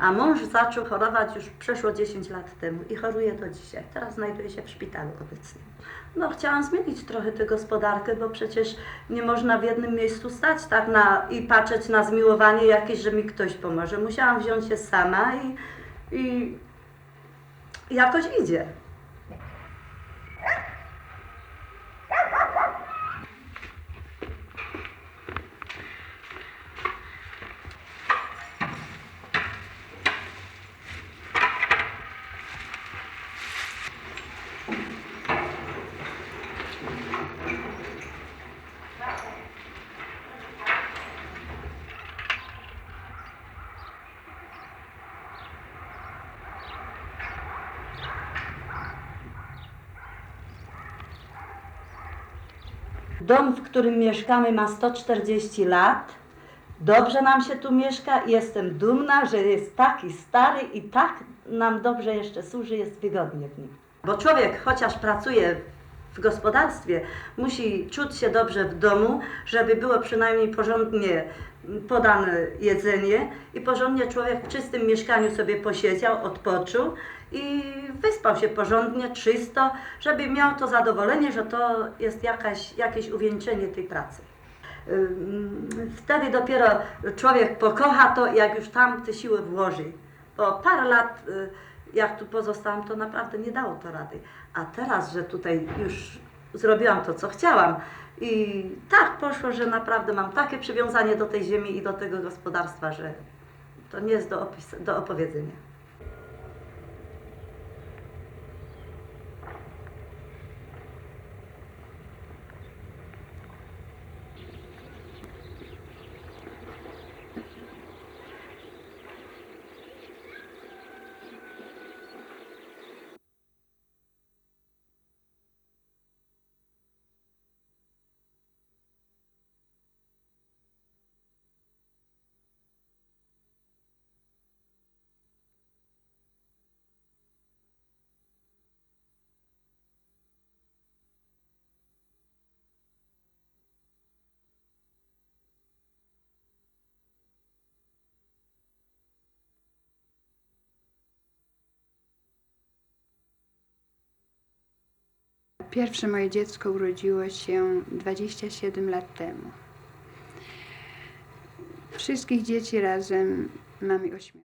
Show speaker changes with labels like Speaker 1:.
Speaker 1: A mąż zaczął chorować już przeszło 10 lat temu i choruje do dzisiaj. Teraz znajduje się w szpitalu obecnie. No chciałam zmienić trochę tę gospodarkę, bo przecież nie można w jednym miejscu stać tak na, i patrzeć na zmiłowanie jakieś, że mi ktoś pomoże. Musiałam wziąć się sama i, i jakoś idzie. Dom, w którym mieszkamy, ma 140 lat. Dobrze nam się tu mieszka i jestem dumna, że jest taki stary i tak nam dobrze jeszcze służy, jest wygodnie w nim. Bo człowiek, chociaż pracuje w gospodarstwie, musi czuć się dobrze w domu, żeby było przynajmniej porządnie podane jedzenie i porządnie człowiek w czystym mieszkaniu sobie posiedział, odpoczął i wyspał się porządnie, czysto, żeby miał to zadowolenie, że to jest jakaś, jakieś uwieńczenie tej pracy. Wtedy dopiero człowiek pokocha to, jak już tam te siły włoży. Bo parę lat, y, jak tu pozostałam, to naprawdę nie dało to rady. A teraz, że tutaj już zrobiłam to, co chciałam i tak poszło, że naprawdę mam takie przywiązanie do tej ziemi i do tego gospodarstwa, że to nie jest do, opis- do opowiedzenia.
Speaker 2: Pierwsze moje dziecko urodziło się 27 lat temu. Wszystkich dzieci razem mamy ośmiu.